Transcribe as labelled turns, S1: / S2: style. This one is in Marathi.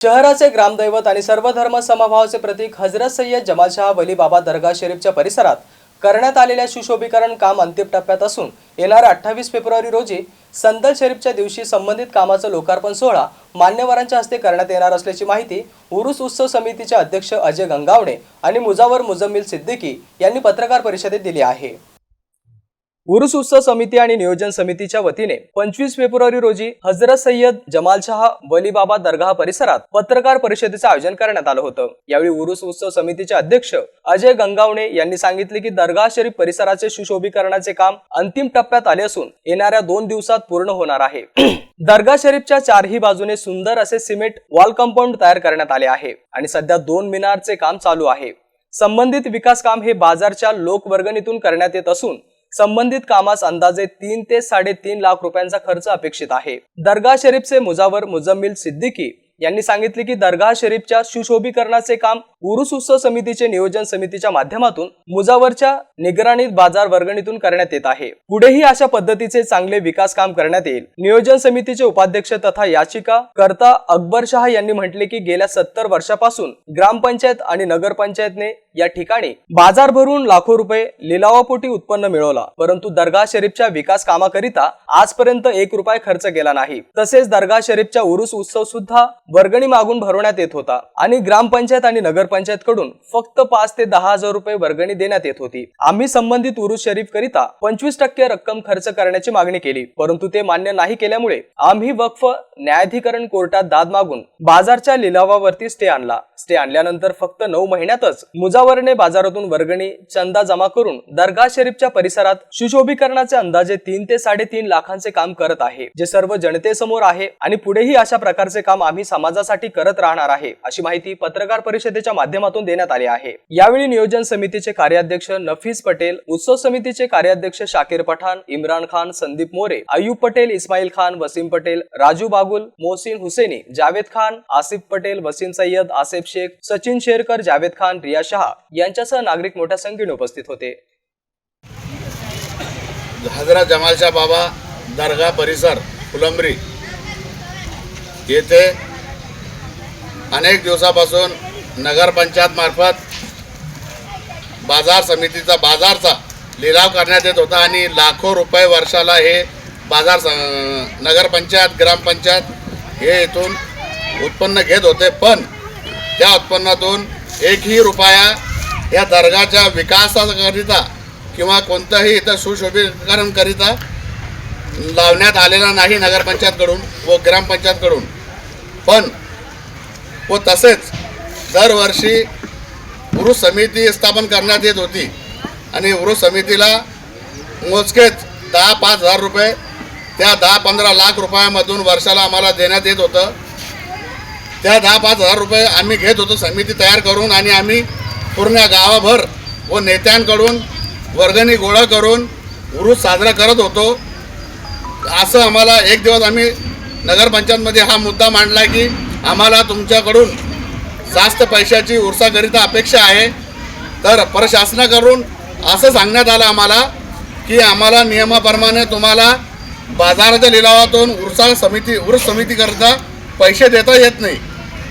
S1: शहराचे ग्रामदैवत आणि सर्व धर्म समभावाचे प्रतीक हजरत सय्यद जमालशहा वली बाबा दर्गा शरीफच्या परिसरात करण्यात आलेल्या सुशोभीकरण काम अंतिम टप्प्यात असून येणाऱ्या अठ्ठावीस फेब्रुवारी रोजी संदल शरीफच्या दिवशी संबंधित कामाचं लोकार्पण सोहळा मान्यवरांच्या हस्ते करण्यात येणार असल्याची माहिती उरुस उत्सव समितीचे अध्यक्ष अजय गंगावणे आणि मुजावर मुजम्मिल सिद्दीकी यांनी पत्रकार परिषदेत दिली आहे. उरुस उत्सव समिती आणि नियोजन समितीच्या वतीने पंचवीस फेब्रुवारी रोजी हजरत सय्यद जमालशाह वलीबाबा दर्गा परिसरात पत्रकार परिषदेचं आयोजन करण्यात आलं होतं. यावेळी उरुस उत्सव समितीचे अध्यक्ष अजय गंगावणे यांनी सांगितले की दर्गा शरीफ परिसराचे सुशोभीकरणाचे काम अंतिम टप्प्यात आले असून येणाऱ्या दोन दिवसात पूर्ण होणार आहे. दर्गा शरीफच्या चारही बाजूने सुंदर असे सिमेंट वॉल कंपाऊंड तयार करण्यात आले आहे आणि सध्या दोन मिनारचे काम चालू आहे. संबंधित विकास काम हे बाजारच्या लोकवर्गणीतून करण्यात येत असून संबंधित कामास अंदाजे तीन ते साडेतीन लाख रुपयांचा खर्च अपेक्षित आहे. दर्गा शरीफचे मुजावर मुजम्मिल सिद्दीकी यांनी सांगितले की दर्गा शरीफच्या सुशोभीकरणाचे काम उरुस उत्सव समितीचे नियोजन समितीच्या माध्यमातून मुजावरच्या निगराणीत बाजार वर्गणीतून करण्यात येत आहे. पुढेही अशा पद्धतीचे चांगले विकास काम करण्यात येईल. नियोजन समितीचे उपाध्यक्ष तथा याचिका करता अकबर शहा यांनी म्हटले की गेल्या सत्तर वर्षापासून ग्रामपंचायत आणि नगरपंचायतने या ठिकाणी बाजार भरून लाखो रुपये लिलावापोटी उत्पन्न मिळवला. परंतु दर्गा शरीफच्या विकास कामाकरिता आजपर्यंत एक रुपये खर्च केला नाही. तसेच दर्गा शरीफच्या उरुस उत्सव सुद्धा वर्गणी मागून भरवण्यात येत होता आणि ग्रामपंचायत आणि नगर कडून फक्त पाच ते दहा हजार रुपये वर्गणी देण्यात येत होती. आम्ही संबंधित उरुस शरीफ करिता पंचवीस टक्के रक्कम खर्च करण्याची मागणी केली. परंतु ते मान्य नाही केल्यामुळे आम्ही वक्फ न्यायाधिकरण कोर्टात दाद मागून बाजारच्या लिलावावरती स्टे आणला. स्टे आणल्यानंतर फक्त नऊ महिन्यातच मुजावरने बाजारातून वर्गणी चंदा जमा करून दर्गा शरीफच्या परिसरात सुशोभीकरणाचे अंदाजे तीन ते साडेतीन लाखांचे काम करत आहे जे सर्व जनतेसमोर आहे आणि पुढेही अशा प्रकारचे काम आम्ही समाजासाठी करत राहणार आहे अशी माहिती पत्रकार परिषदेच्या माध्यमातून देण्यात आले आहे. यावेळी नियोजन समितीचे कार्याध्यक्ष नफीस पटेल उत्सव समितीचे कार्याध्यक्ष शाकीर पठाण इम्रान खान संदीप मोरे अयुब पटेल इस्माईल खान वसीम पटेल राजू बागुल मोहसिन हुसेनी जावेद खान आसिफ पटेल वसीम सय्यद आसिफ शेख सचिन शेरकर जावेद खान रिया शहा यांच्यासह नागरिक मोठ्या संख्येने उपस्थित होते.
S2: हजरत जमालच्या बाबा दर्गा परिसर फुलंबरी. येथे अनेक दिवसापासून नगरपंचायतमार्फत बाजार समितीचा बाजारचा लिलाव करण्यात येत होता आणि लाखो रुपये वर्षाला हे बाजार स- नगरपंचायत ग्रामपंचायत हे इथून उत्पन्न घेत होते. पण त्या उत्पन्नातून एकही रुपया या दर्गाच्या विकासाकरिता किंवा कोणतंही इथं सुशोभीकरणकरिता लावण्यात आलेला नाही नगरपंचायतकडून व ग्रामपंचायतकडून. पण व तसेच दरवर्षी उरुस समिती स्थापन करण्यात येत होती. आणि उरुस समितीला मोजकेच दहा पाच हजार रुपये त्या दहा पंधरा लाख रुपयामधून वर्षाला आम्हाला देण्यात येत होतं. त्या दहा पाच हजार रुपये आम्ही घेत होतो समिती तयार करून आणि आम्ही पूर्ण गावाभर व नेत्यांकडून वर्गणी गोळा करून उरूस साजरा करत होतो. असं आम्हाला एक दिवस आम्ही नगरपंचायतमध्ये हा मुद्दा मांडला की आम्हाला तुमच्याकडून जास्त पैशाची उरसाकरिता अपेक्षा आहे. तर प्रशासनाकडून असं सांगण्यात आलं आम्हाला की आम्हाला नियमाप्रमाणे तुम्हाला बाजाराच्या लिलावातून उरसा समिती उर्स समितीकरिता पैसे देता येत नाही.